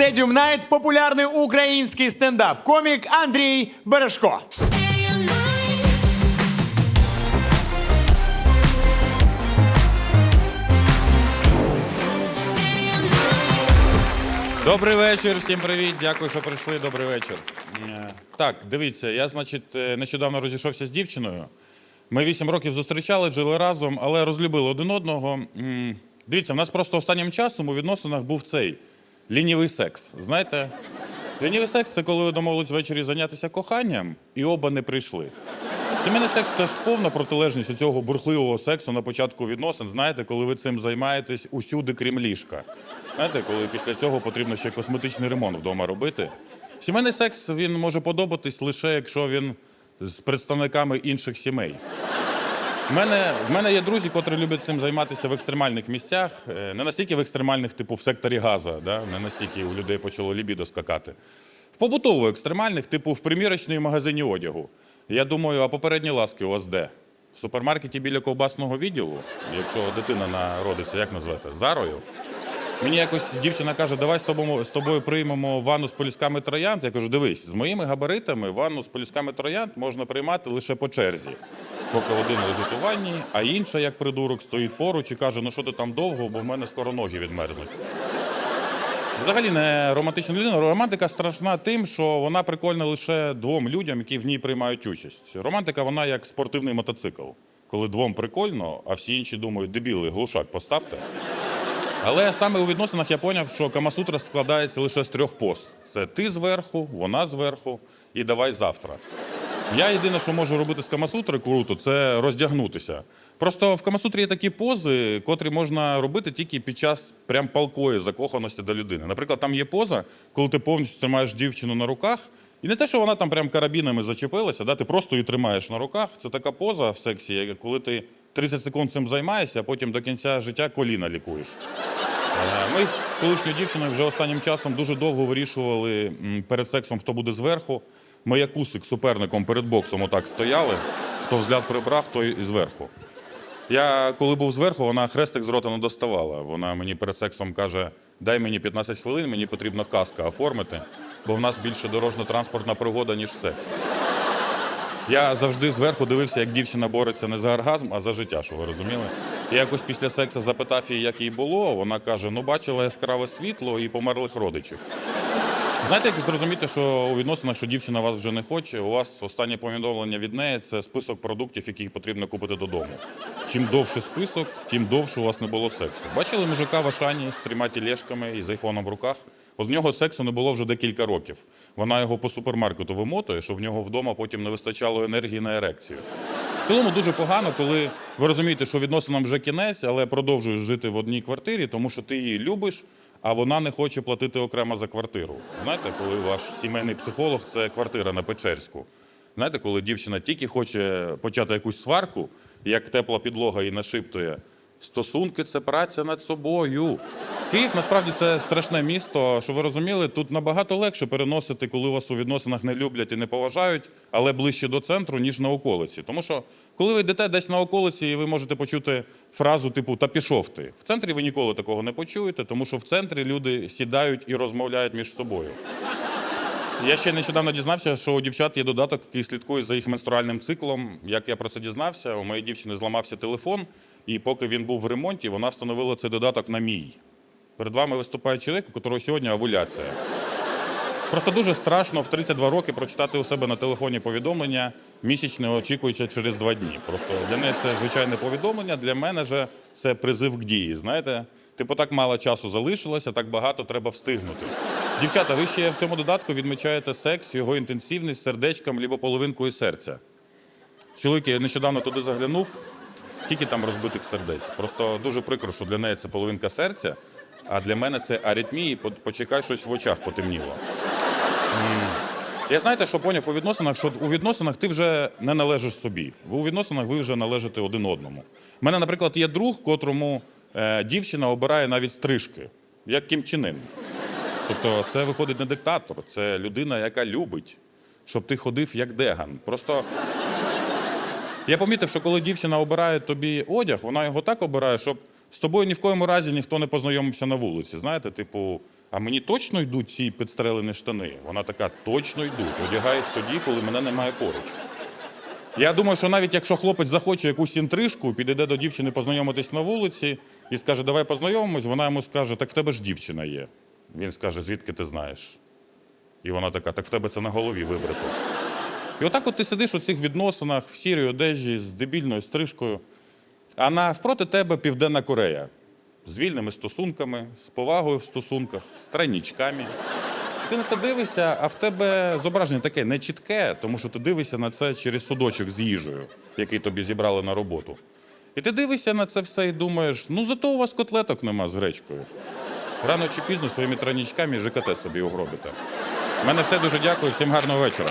Stadium Night популярний український стендап-комік Андрій Бережко. Добрий вечір, всім привіт. Дякую, що прийшли. Добрий вечір. Е, Так, дивіться, я, значить, е, нещодавно розійшовся з дівчиною. Ми вісім років зустрічали, жили разом, але розлюбили один одного. М, Дивіться, в нас просто останнім часом у відносинах був цей лінівий секс. Знаєте, лінівий секс це коли ви домовились ввечері зайнятися коханням і оба не прийшли. Сімейний секс це ж повна протилежність цього бурхливого сексу на початку відносин. Знаєте, коли ви цим займаєтесь усюди, крім ліжка. Знаєте, коли після цього потрібно ще косметичний ремонт вдома робити. Сімейний секс він може подобатись лише якщо він з представниками інших сімей. В мене, в мене є друзі, котрі люблять цим займатися в екстремальних місцях. Е, Не настільки в екстремальних, типу в секторі Газа, да? не настільки у людей почало лібідо скакати. В побутово екстремальних, типу в примірочній магазині одягу. Я думаю, а попередні ласки у вас де? В супермаркеті біля ковбасного відділу, якщо дитина народиться, як назвати? Зарою? Мені якось дівчина каже, давай з тобою, з тобою приймемо ванну з полюсками троянд. Я кажу, дивись, з моїми габаритами ванну з полюсками троянд можна приймати лише по черзі. Поки один лежить у ванні, а інша, як придурок, стоїть поруч і каже, ну що ти там довго, бо в мене скоро ноги відмерзнуть. Взагалі не романтична людина. Романтика страшна тим, що вона прикольна лише двом людям, які в ній приймають участь. Романтика вона як спортивний мотоцикл. Коли двом прикольно, а всі інші думають, дебіли, глушак поставте. Але саме у відносинах я зрозумів, що Камасутра складається лише з трьох поз: це ти зверху, вона зверху і давай завтра. Я єдине, що можу робити з Камасутри круто, це роздягнутися. Просто в Камасутрі є такі пози, котрі можна робити тільки під час прям палкої закоханості до людини. Наприклад, там є поза, коли ти повністю тримаєш дівчину на руках, і не те, що вона там прям карабінами зачепилася, да, ти просто її тримаєш на руках. Це така поза в сексі, коли ти 30 секунд цим займаєшся, а потім до кінця життя коліна лікуєш. Е, Ми з колишньою дівчиною вже останнім часом дуже довго вирішували перед сексом, хто буде зверху. Ми як усик суперником перед боксом отак стояли. Хто взгляд прибрав, той і зверху. Я коли був зверху, вона хрестик з рота не доставала. Вона мені перед сексом каже: дай мені 15 хвилин, мені потрібно каска оформити, бо в нас більше дорожньо-транспортна пригода, ніж секс. Я завжди зверху дивився, як дівчина бореться не за оргазм, а за життя, що ви розуміли. Я якось після сексу запитав її, як їй було. Вона каже: ну бачила яскраве світло і померлих родичів. Знаєте, як зрозуміти, що у відносинах, що дівчина вас вже не хоче, у вас останнє повідомлення від неї це список продуктів, які потрібно купити додому. Чим довший список, тим довше у вас не було сексу. Бачили мужика в Ашані з трьома тілешками і з айфоном в руках? От в нього сексу не було вже декілька років. Вона його по супермаркету вимотує, що в нього вдома потім не вистачало енергії на ерекцію. В цілому дуже погано, коли ви розумієте, що відносинам вже кінець, але продовжуєш жити в одній квартирі, тому що ти її любиш, а вона не хоче платити окремо за квартиру. Знаєте, коли ваш сімейний психолог це квартира на Печерську. Знаєте, коли дівчина тільки хоче почати якусь сварку, як тепла підлога і нашиптує. Стосунки це праця над собою. Київ насправді це страшне місто. Що ви розуміли, тут набагато легше переносити, коли вас у відносинах не люблять і не поважають, але ближче до центру, ніж на околиці. Тому що, коли ви йдете десь на околиці, і ви можете почути фразу типу Та пішов ти. В центрі ви ніколи такого не почуєте, тому що в центрі люди сідають і розмовляють між собою. Я ще нещодавно дізнався, що у дівчат є додаток, який слідкує за їх менструальним циклом. Як я про це дізнався, у моєї дівчини зламався телефон, і поки він був в ремонті, вона встановила цей додаток на мій. Перед вами виступає чоловік, у якого сьогодні овуляція. Просто дуже страшно в 32 роки прочитати у себе на телефоні повідомлення, місячне очікуючи через два дні. Просто для неї це звичайне повідомлення, для мене же це призив к дії. Знаєте, типу так мало часу залишилося, так багато треба встигнути. Дівчата, ви ще в цьому додатку відмічаєте секс, його інтенсивність сердечком або половинкою серця. Чоловік, я нещодавно туди заглянув. Скільки там розбитих сердець? Просто дуже прикро, що для неї це половинка серця, а для мене це аритмії. По- Почекай, щось в очах потемніло. Я знаєте, що поняв у відносинах, що у відносинах ти вже не належиш собі. У відносинах ви вже належите один одному. У мене, наприклад, є друг, котрому е, дівчина обирає навіть стрижки, як кімчинин. Тобто, це виходить не диктатор, це людина, яка любить, щоб ти ходив як деган. Просто я помітив, що коли дівчина обирає тобі одяг, вона його так обирає, щоб з тобою ні в коєму разі ніхто не познайомився на вулиці. Знаєте, типу, а мені точно йдуть ці підстрелені штани. Вона така, точно йдуть. Одягають тоді, коли мене немає поруч. Я думаю, що навіть якщо хлопець захоче якусь інтрижку, підійде до дівчини познайомитись на вулиці і скаже, давай познайомимось, вона йому скаже, так в тебе ж дівчина є. Він скаже, звідки ти знаєш? І вона така, так в тебе це на голові вибрато. І отак от ти сидиш у цих відносинах в сірій одежі з дебільною стрижкою, а навпроти тебе Південна Корея з вільними стосунками, з повагою в стосунках, з тройнічками. Ти на це дивишся, а в тебе зображення таке нечітке, тому що ти дивишся на це через судочок з їжею, який тобі зібрали на роботу. І ти дивишся на це все і думаєш, ну зато у вас котлеток нема з гречкою. Рано чи пізно своїми тройнічками ЖКТ собі угробите. Мене все дуже дякую, всім гарного вечора.